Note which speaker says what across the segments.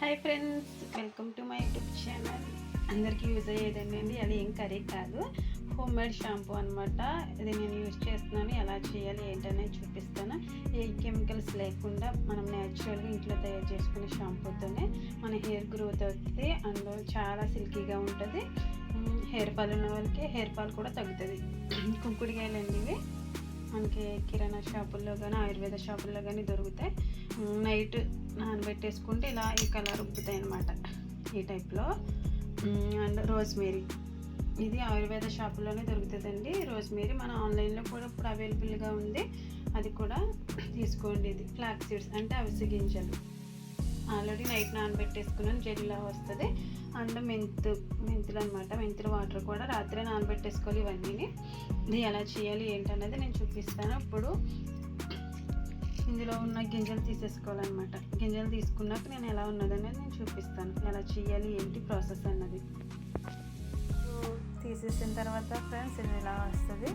Speaker 1: Hi friends welcome to my YouTube channel. అందరికీ use అయ్యేదండి అది ఏం కర్రీ కాదు. హోమ్ మేడ్ షాంపూ అనమాట ఇది నేను యూజ్ చేస్తున్నాను. ఎలా చేయాలి ఏంటనేది చూపిస్తాను. ఏ కెమికల్స్ లేకుండా మనం న్యాచురల్గా ఇంట్లో తయారు చేసుకునే షాంపూతోనే మన హెయిర్ గ్రోత్ అవుతుంది అందులో చాలా సిల్కీగా ఉంటుంది. హెయిర్ ఫాల్ ఉన్న వాళ్ళకి హెయిర్ ఫాల్ కూడా తగ్గుతుంది. కుంకుడికాయలు అండి ఇవి. మనకి కిరాణా షాపుల్లో కానీ ఆయుర్వేద షాపుల్లో కానీ దొరుకుతాయి నైట్ నానబెట్టేసుకుంటే ఇలా ఈ కలర్ ఉబ్బుతాయి అనమాట ఈ టైప్లో అండ్ రోజ్మేరీ. ఇది ఆయుర్వేద షాపుల్లోనే దొరుకుతుందండి. రోజ్మేరీ మన ఆన్లైన్లో కూడా ఇప్పుడు అవైలబుల్గా ఉంది. అది కూడా తీసుకోండి ఇది. ఫ్లాక్ సీడ్స్ అంటే అవిసి గింజలు. ఆల్రెడీ నైట్ నానబెట్టేసుకున్నాను జెల్లా వస్తుంది. అండ్ మెంతు మెంతులు అనమాట మెంతులు వాటర్ కూడా రాత్రి నానబెట్టేసుకోవాలి ఇవన్నీ ఇది ఎలా చేయాలి ఏంటనేది నేను చూపిస్తాను. ఇప్పుడు ఇందులో ఉన్న గింజలు తీసేసుకోవాలన్నమాట. గింజలు తీసుకున్నాక నేను ఎలా ఉన్నదనేది నేను చూపిస్తాను. ఎలా చేయాలి ఏంటి ప్రాసెస్ అన్నది. తీసేసిన తర్వాత ఫ్రెండ్స్ ఇది ఇలా వస్తుంది?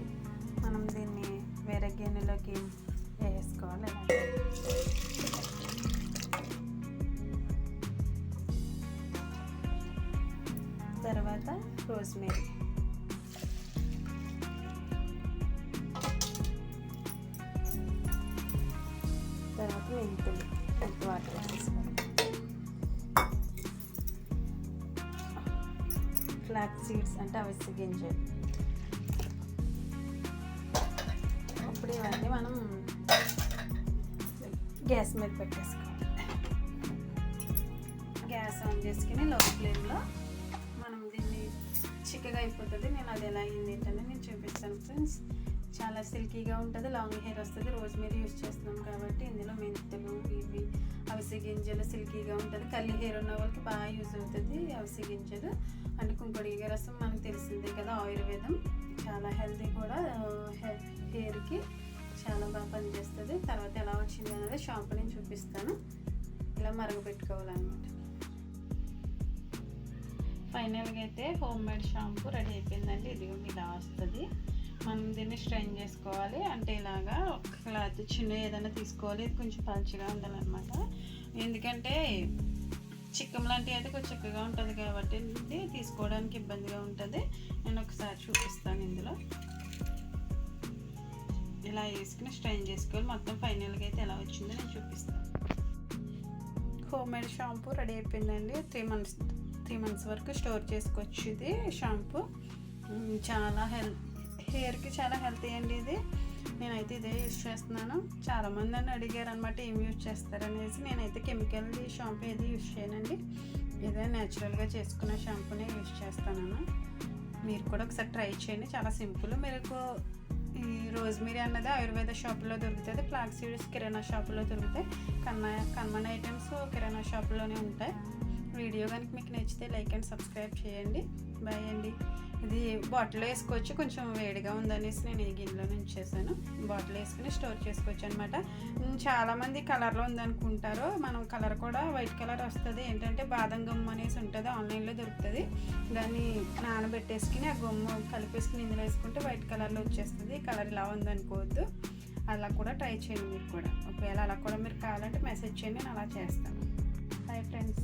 Speaker 1: మనం దీన్ని వేరే గిన్నెలోకి తర్వాత రోజ్మేరీ. తర్వాత మెంతులు ఎంత వాటర్ ఫ్లాక్ సీడ్స్ అంటే అవిసె గింజలు. ఇప్పుడు ఇవన్నీ మనం గ్యాస్ మీద పెట్టేసుకోవాలి. గ్యాస్ ఆన్ చేసుకుని లో ఫ్లేమ్లో చిక్కగా అయిపోతుంది. నేను అది ఎలా అయింది ఏంటంటే నేను చూపిస్తాను ఫ్రెండ్స్. చాలా సిల్కీగా ఉంటుంది లాంగ్ హెయిర్ వస్తుంది. రోజు మీరు యూజ్ చేస్తున్నాం కాబట్టి ఇందులో మెంతులు ఇవి అవిసె గింజలు సిల్కీగా ఉంటుంది. కల్లి హెయిర్ ఉన్న వాళ్ళకి బాగా యూజ్ అవుతుంది అవిసె గింజలు. అంటే కుంకుడిగా రసం మనకు తెలిసిందే కదా ఆయుర్వేదం. చాలా హెల్తీ కూడా హెయిర్కి చాలా బాగా పనిచేస్తుంది. తర్వాత ఎలా వచ్చింది అనేది షాంపూ నేను చూపిస్తాను. ఇలా మరగపెట్టుకోవాలన్నమాట. ఫైనల్గా అయితే హోమ్ మేడ్ షాంపూ రెడీ అయిపోయిందండి. ఇది ఇలా వస్తుంది మనం దీన్ని స్ట్రైన్ చేసుకోవాలి. అంటే ఇలాగా ఒక క్లాత్ చిన్న ఏదైనా తీసుకోవాలి. ఇది కొంచెం పలుచగా ఉండాలన్నమాట. ఎందుకంటే చిక్కం లాంటివి అయితే కొంచెం చిక్కగా ఉంటుంది కాబట్టి ఇది తీసుకోవడానికి ఇబ్బందిగా ఉంటుంది. నేను ఒకసారి చూపిస్తాను ఇందులో. ఇలా వేసుకుని స్ట్రైన్ చేసుకోవాలి. మొత్తం ఫైనల్గా అయితే ఎలా వచ్చిందో నేను చూపిస్తాను. హోమ్ మేడ్ షాంపూ రెడీ అయిపోయిందండి. త్రీ మంత్స్ త్రీ మంత్స్ వరకు స్టోర్ చేసుకోవచ్చు ఇది షాంపూ. చాలా హెల్త్ హెయిర్కి చాలా హెల్తీ అండి ఇది. నేనైతే ఇదే యూజ్ చేస్తున్నాను. చాలామంది నన్ను అడిగారు అనమాట ఏం యూజ్ చేస్తారనేసి. నేనైతే కెమికల్ షాంపూ ఏది యూజ్ చేయనండి. ఇదే న్యాచురల్గా చేసుకున్న షాంపూనే యూజ్ చేస్తాను. మీరు కూడా ఒకసారి ట్రై చేయండి. చాలా సింపుల్. మీకు ఈ రోజ్మీరీ అన్నది ఆయుర్వేద షాపులో దొరుకుతుంది ఫ్లాక్ సీడ్స్ కిరాణా షాపులో దొరుకుతాయి. కన్నా కన్మన్ ఐటమ్స్ కిరాణా షాపులోనే ఉంటాయి. వీడియో కనుక మీకు నచ్చితే లైక్ అండ్ సబ్స్క్రైబ్ చేయండి. బాయ్ అండి. ఇది బాటిల్ వేసుకోవచ్చు. కొంచెం వేడిగా ఉందనేసి నేను ఈ గిన్నెలో ఉంచేసాను బాటిల్ వేసుకుని స్టోర్ చేసుకోవచ్చు అనమాట చాలామంది కలర్లో ఉందనుకుంటారు. మనం కలర్ కూడా వైట్ కలర్ వస్తుంది. ఏంటంటే బాదం గమ్ము అనేసి ఉంటుంది. ఆన్లైన్లో దొరుకుతుంది. దాన్ని నానబెట్టేసుకుని ఆ గమ్ము కలిపేసుకుని ఇందులో వేసుకుంటే వైట్ కలర్లో వచ్చేస్తుంది. కలర్ ఇలా ఉందనుకోవద్దు. అలా కూడా ట్రై చేయండి మీరు కూడా. ఒకవేళ అలా కూడా మీరు కావాలంటే మెసేజ్ చేయండి. నేను అలా చేస్తాను. Bye friends.